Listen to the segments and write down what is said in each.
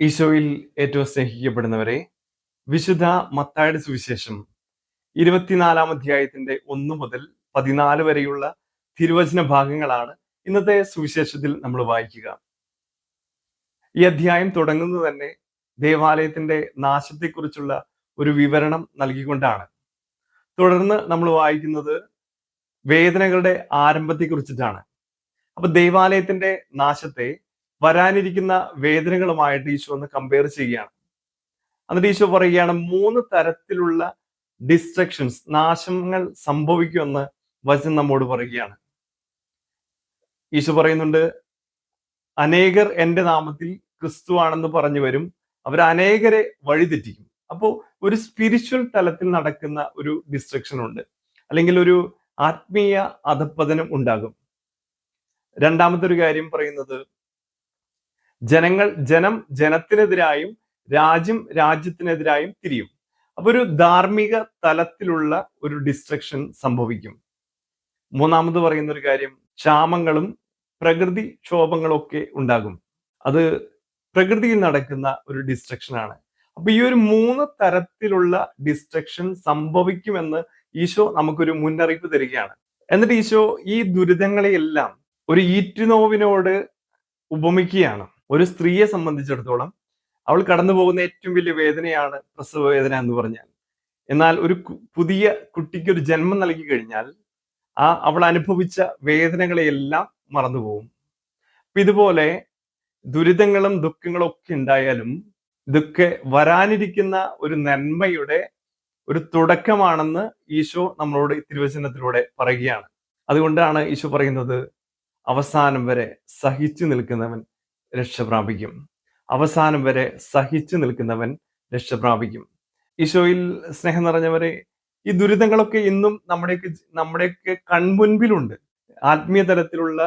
ഈശോയിൽ ഏറ്റവും സ്നേഹിക്കപ്പെടുന്നവരെ വിശുദ്ധ മത്തായുടെ സുവിശേഷം ഇരുപത്തിനാലാം അധ്യായത്തിന്റെ ഒന്ന് മുതൽ പതിനാല് വരെയുള്ള തിരുവചന ഭാഗങ്ങളാണ് ഇന്നത്തെ സുവിശേഷത്തിൽ നമ്മൾ വായിക്കുക. ഈ അധ്യായം തുടങ്ങുന്നത് തന്നെ ദേവാലയത്തിന്റെ നാശത്തെക്കുറിച്ചുള്ള ഒരു വിവരണം നൽകിക്കൊണ്ടാണ്. തുടർന്ന് നമ്മൾ വായിക്കുന്നത് വേദനകളുടെ ആരംഭത്തെക്കുറിച്ചിട്ടാണ്. അപ്പൊ ദേവാലയത്തിന്റെ നാശത്തെ വരാനിരിക്കുന്ന വേദനകളുമായിട്ട് ഈശോ ഒന്ന് കമ്പയർ ചെയ്യുകയാണ്. എന്നിട്ട് ഈശോ പറയുകയാണ് മൂന്ന് തരത്തിലുള്ള ഡിസ്ട്രക്ഷൻസ് നാശങ്ങൾ സംഭവിക്കുമെന്ന് വചനം നമ്മോട് പറയുകയാണ്. ഈശോ പറയുന്നുണ്ട് അനേകർ എന്റെ നാമത്തിൽ ക്രിസ്തു ആണെന്ന് പറഞ്ഞു വരും അവർ അനേകരെ വഴിതെറ്റിക്കും. അപ്പോൾ ഒരു സ്പിരിച്വൽ തലത്തിൽ നടക്കുന്ന ഒരു ഡിസ്ട്രക്ഷൻ ഉണ്ട്. അല്ലെങ്കിൽ ഒരു ആത്മീയ അധപ്പതനം ഉണ്ടാകും. രണ്ടാമത്തെ ഒരു കാര്യം പറയുന്നത് ജനങ്ങൾ ജനം ജനത്തിനെതിരായും രാജ്യം രാജ്യത്തിനെതിരായും തിരിയും. അപ്പൊ ഒരു ധാർമ്മിക തലത്തിലുള്ള ഒരു ഡിസ്ട്രക്ഷൻ സംഭവിക്കും. മൂന്നാമത് പറയുന്ന ഒരു കാര്യം ക്ഷാമങ്ങളും പ്രകൃതി ക്ഷോഭങ്ങളൊക്കെ ഉണ്ടാകും. അത് പ്രകൃതിയിൽ നടക്കുന്ന ഒരു ഡിസ്ട്രക്ഷൻ ആണ്. അപ്പൊ ഈ ഒരു മൂന്ന് തരത്തിലുള്ള ഡിസ്ട്രക്ഷൻ സംഭവിക്കുമെന്ന് ഈശോ നമുക്കൊരു മുന്നറിയിപ്പ് തരികയാണ്. എന്നിട്ട് ഈശോ ഈ ദുരിതങ്ങളെയെല്ലാം ഒരു ഈറ്റുനോവിനോട് ഉപമിക്കുകയാണ്. ഒരു സ്ത്രീയെ സംബന്ധിച്ചിടത്തോളം അവൾ കടന്നു പോകുന്ന ഏറ്റവും വലിയ വേദനയാണ് പ്രസവ വേദന എന്ന് പറഞ്ഞാൽ. എന്നാൽ ഒരു പുതിയ കുട്ടിക്ക് ഒരു ജന്മം നൽകി കഴിഞ്ഞാൽ ആ അവൾ അനുഭവിച്ച വേദനകളെയെല്ലാം മറന്നുപോകും അപ്പൊ ഇതുപോലെ ദുരിതങ്ങളും ദുഃഖങ്ങളും ഒക്കെ ഉണ്ടായാലും ഇതൊക്കെ വരാനിരിക്കുന്ന ഒരു നന്മയുടെ ഒരു തുടക്കമാണെന്ന് ഈശോ നമ്മളോട് തിരുവചനത്തിലൂടെ പറയുകയാണ്. അതുകൊണ്ടാണ് ഈശോ പറയുന്നത് അവസാനം വരെ സഹിച്ചു നിൽക്കുന്നവൻ രക്ഷ പ്രാപിക്കും. അവസാനം വരെ സഹിച്ചു നിൽക്കുന്നവൻ രക്ഷ പ്രാപിക്കും. ഈശോയിൽ സ്നേഹം നിറഞ്ഞവരെ ഈ ദുരിതങ്ങളൊക്കെ ഇന്നും നമ്മുടെയൊക്കെ നമ്മുടെയൊക്കെ കൺമുൻപിലുണ്ട്. ആത്മീയ തലത്തിലുള്ള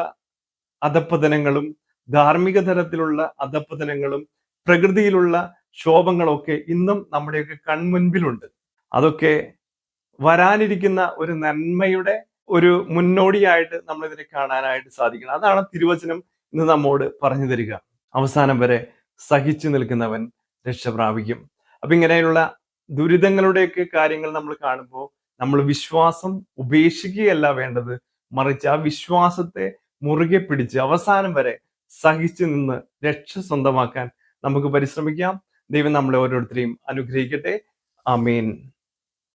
അധപ്പതനങ്ങളും ധാർമ്മിക തലത്തിലുള്ള അധപ്പതനങ്ങളും പ്രകൃതിയിലുള്ള ക്ഷോഭങ്ങളൊക്കെ ഇന്നും നമ്മുടെയൊക്കെ കൺമുൻപിലുണ്ട്. അതൊക്കെ വരാനിരിക്കുന്ന ഒരു നന്മയുടെ ഒരു മുന്നോടിയായിട്ട് നമ്മൾ ഇതിനെ കാണാനായിട്ട് സാധിക്കണം. അതാണ് തിരുവചനം ഇന്ന് നമ്മോട് പറഞ്ഞു തരിക. അവസാനം വരെ സഹിച്ചു നിൽക്കുന്നവൻ രക്ഷ പ്രാപിക്കും. അപ്പൊ ഇങ്ങനെയുള്ള ദുരിതങ്ങളുടെയൊക്കെ കാര്യങ്ങൾ നമ്മൾ കാണുമ്പോൾ നമ്മൾ വിശ്വാസം ഉപേക്ഷിക്കുകയല്ല വേണ്ടത്. മറിച്ച് ആ വിശ്വാസത്തെ മുറുകെ പിടിച്ച് അവസാനം വരെ സഹിച്ചു നിന്ന് രക്ഷ സ്വന്തമാക്കാൻ നമുക്ക് പരിശ്രമിക്കാം. ദൈവം നമ്മളെ ഓരോരുത്തരെയും അനുഗ്രഹിക്കട്ടെ. ആമീൻ.